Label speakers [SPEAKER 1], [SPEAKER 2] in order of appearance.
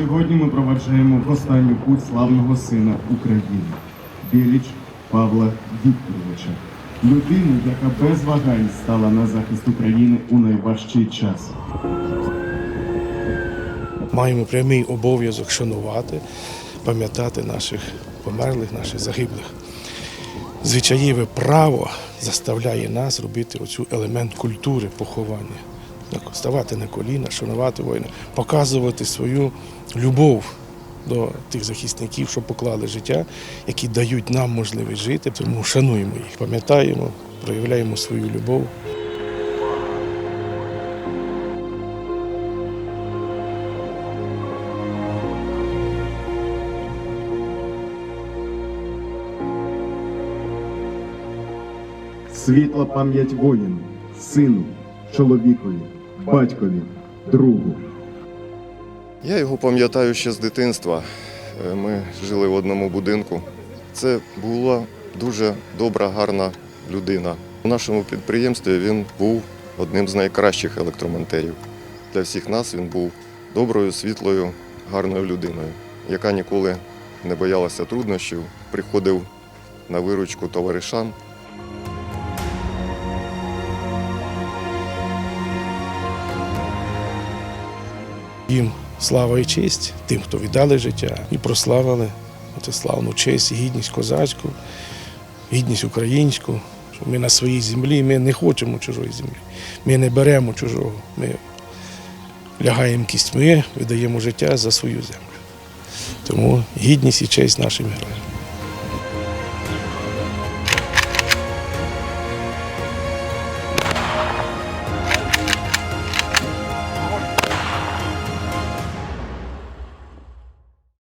[SPEAKER 1] Сьогодні ми проваджаємо останню путь славного сина України Біліч Павла Вікторовича, людину, яка без вагань стала на захист України у найважчий час.
[SPEAKER 2] Маємо прямий обов'язок шанувати, пам'ятати наших померлих, наших загиблих. Звичаєве право заставляє нас робити оцю елемент культури поховання. Ставати на коліна, шанувати воїна, показувати свою любов до тих захисників, що поклали життя, які дають нам можливість жити. Тому шануємо їх, пам'ятаємо, проявляємо свою любов.
[SPEAKER 1] Світла пам'ять воїну, сину, чоловікові, батькові, другу.
[SPEAKER 3] Я його пам'ятаю ще з дитинства. Е, Ми жили в одному будинку. Це була дуже добра, гарна людина. У нашому підприємстві він був одним з найкращих електромонтерів. Для всіх нас він був доброю, світлою, гарною людиною, яка ніколи не боялася труднощів, приходив на виручку товаришам.
[SPEAKER 2] Їм слава і честь тим, хто віддали життя і прославили цю славну честь, і гідність козацьку, гідність українську. Що ми на своїй землі, ми не хочемо чужої землі. Ми не беремо чужого. Ми лягаємо кістьми, віддаємо життя за свою землю. Тому гідність і честь нашим героям.